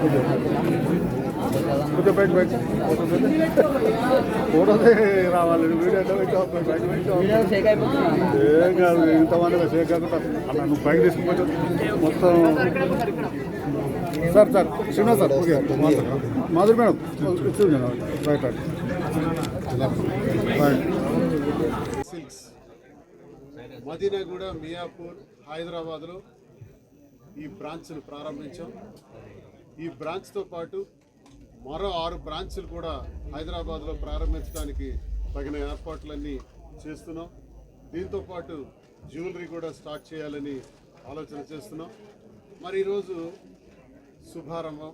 కొంచెం బయట బయట. ఫోటోదే రావాలి. వీడియో అంటే బయట బయట బయట ఏం కాదు ఇంతమంది షేక్ కాకుండా అలా నువ్వు బైక్ తీసుకుపోతే మొత్తం sir sir Srinivas sir okay Madhuri madam చూడండి right right silks Madinaguda Miyapur హైదరాబాద్లో ఈ బ్రాంచ్ను ప్రారంభించాం. ఈ బ్రాంచ్తో పాటు మరో ఆరు బ్రాంచ్లు కూడా హైదరాబాద్లో ప్రారంభించడానికి తగిన ఏర్పాట్లన్నీ చేస్తున్నాం. దీంతోపాటు జ్యువెలరీ కూడా స్టార్ట్ చేయాలని ఆలోచన చేస్తున్నాం. మరి ఈరోజు శుభారంభం.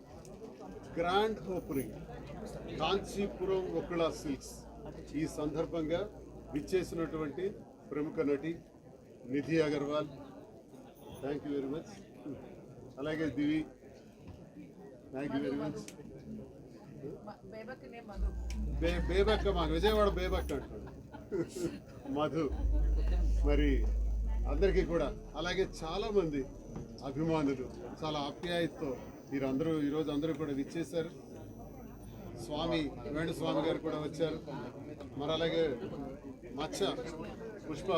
Grand opening. Kanchipuram Vakula silks. ఈ సందర్భంగా విచ్చేసినటువంటి ప్రముఖ నటి Nidhi Agarwal. Thank you very much అలాగే Divi thank you very much బే బేబక్క మాకు విజయవాడ బేబక్క అంటాడు. మధు. మరి అందరికీ కూడా అలాగే చాలా మంది అభిమానులు చాలా ఆప్యాయతతో మీరందరూ ఈరోజు అందరూ కూడా విచ్చేశారు. స్వామి వేణుస్వామి గారు కూడా వచ్చారు. మరి అలాగే మచ్చ పుష్ప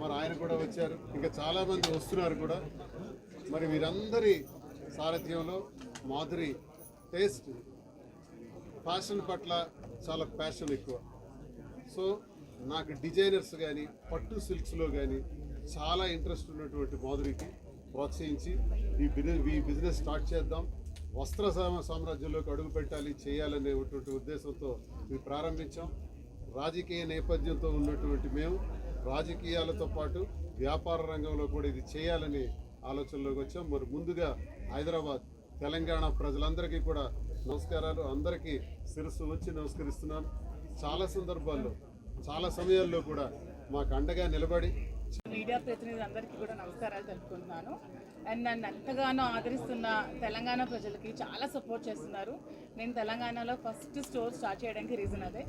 మరి ఆయన కూడా వచ్చారు. ఇంకా చాలా మంది వస్తున్నారు కూడా. మరి వీరందరి సారథ్యంలో మాధురి టేస్ట్ ఫ్యాషన్ పట్ల చాలా ప్యాషన్ ఎక్కువ. సో నాకు డిజైనర్స్ కానీ పట్టు సిల్క్స్లో కానీ చాలా ఇంట్రెస్ట్ ఉన్నటువంటి మాధురికి ప్రోత్సహించి ఈ బిజినెస్ ఈ బిజినెస్ స్టార్ట్ చేద్దాం. వస్త్ర సామ్రాజ్యంలోకి అడుగు పెట్టాలి చేయాలనేటువంటి ఉద్దేశంతో మేము ప్రారంభించాం. రాజకీయ నేపథ్యంతో ఉన్నటువంటి మేము రాజకీయాలతో పాటు వ్యాపార రంగంలో కూడా ఇది చేయాలని ఆలోచనలోకి వచ్చాం. మరి ముందుగా హైదరాబాద్ తెలంగాణ ప్రజలందరికీ కూడా నమస్కారాలు. అందరికీ శిరస్సు వచ్చి నమస్కరిస్తున్నాను. చాలా సందర్భాల్లో చాలా సమయాల్లో కూడా మాకు అండగా నిలబడి మీడియా ప్రతినిధులందరికీ కూడా నమస్కారాలు తెలుపుకుంటున్నాను. అండ్ నన్ను ఎంతగానో ఆదరిస్తున్న తెలంగాణ ప్రజలకి చాలా సపోర్ట్ చేస్తున్నారు. నేను తెలంగాణలో ఫస్ట్ స్టోర్ స్టార్ట్ చేయడానికి రీజన్ అదే.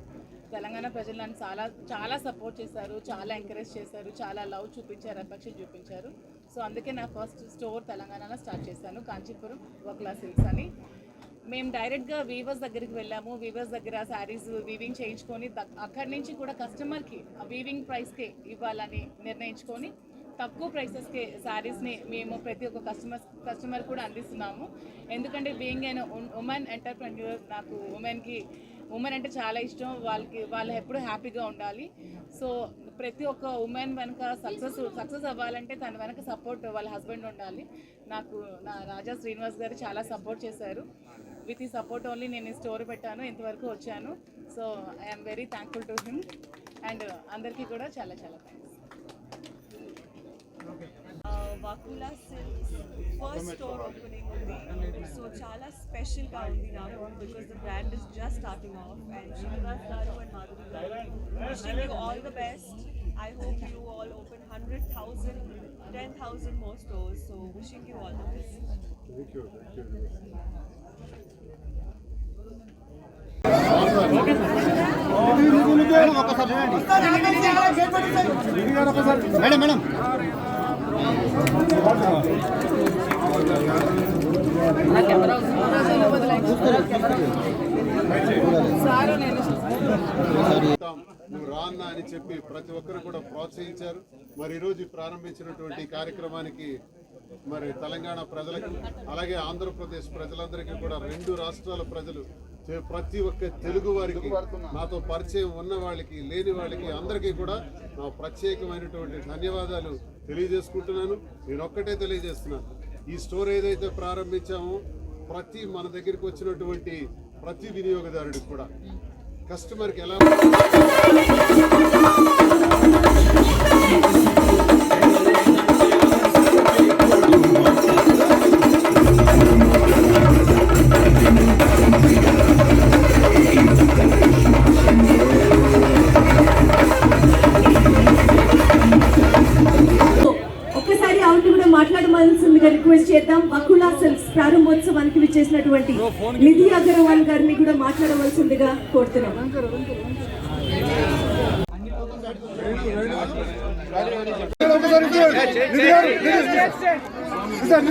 తెలంగాణ ప్రజలు నన్ను చాలా చాలా సపోర్ట్ చేశారు చాలా ఎంకరేజ్ చేశారు చాలా లవ్ చూపించారు అఫెక్షన్ చూపించారు. సో అందుకే నా ఫస్ట్ స్టోర్ తెలంగాణలో స్టార్ట్ చేశాను. కాంచీపురం క్లాస్ సిల్క్స్ అని. మేము డైరెక్ట్గా వీవర్స్ దగ్గరికి వెళ్ళాము. వీవర్స్ దగ్గర శారీస్ వీవింగ్ చేయించుకొని అక్కడి నుంచి కూడా కస్టమర్కి వీవింగ్ ప్రైస్కే ఇవ్వాలని నిర్ణయించుకొని తక్కువ ప్రైసెస్కి శారీస్ని మేము ప్రతి ఒక్క కస్టమర్ కస్టమర్ కూడా అందిస్తున్నాము. ఎందుకంటే బీయింగ్ అయిన ఉమెన్ ఎంటర్ప్రెన్యూర్ నాకు ఉమెన్కి ఉమెన్ అంటే చాలా ఇష్టం. వాళ్ళకి వాళ్ళు ఎప్పుడు హ్యాపీగా ఉండాలి. సో ప్రతి ఒక్క ఉమెన్ వెనక సక్సెస్ సక్సెస్ అవ్వాలంటే తన వెనక సపోర్ట్ వాళ్ళ హస్బెండ్ ఉండాలి. నాకు నా రాజా శ్రీనివాస్ గారు చాలా సపోర్ట్ చేశారు. విత్ ఈ సపోర్ట్ ఓన్లీ నేను ఈ స్టోర్ పెట్టాను ఇంతవరకు వచ్చాను. So I'm very thankful to him and అందరికీ కూడా చాలా చాలా thanks Vakula silks first store opening ఉంది. సో చాలా స్పెషల్గా ఉంది నాకు because the brand is just starting off and Srinivas garu and Madhuri garu wishing you all the best I hope you all open hundred thousand ten thousand more stores so wishing you all the best madam madam నువ్వు రాన్నా అని చెప్పి ప్రతి ఒక్కరు కూడా ప్రోత్సహించారు. మరి ఈరోజు ప్రారంభించినటువంటి కార్యక్రమానికి మరి తెలంగాణ ప్రజలకు అలాగే ఆంధ్రప్రదేశ్ ప్రజలందరికీ కూడా రెండు రాష్ట్రాల ప్రజలు ప్రతి ఒక్క తెలుగు వారికి నాతో పరిచయం ఉన్న వాళ్ళకి లేని వాళ్ళకి అందరికీ కూడా నా ప్రత్యేకమైనటువంటి ధన్యవాదాలు తెలియజేసుకుంటున్నాను. నేను ఒక్కటే తెలియజేస్తున్నాను ఈ స్టోర్ ఏదైతే ప్రారంభించామో ప్రతి మన దగ్గరికి వచ్చినటువంటి ప్రతి వినియోగదారుడికి కూడా. కస్టమర్కి ఎలా మాట్లాడవలసిందిగా రిక్వెస్ట్ చేద్దాం. వకులా సిల్క్స్ ప్రారంభోత్సవానికి విచ్చేసినటువంటి నిధి అగర్వాల్ గారిని కూడా మాట్లాడవలసిందిగా కోరుతున్నాం. ఒకసారి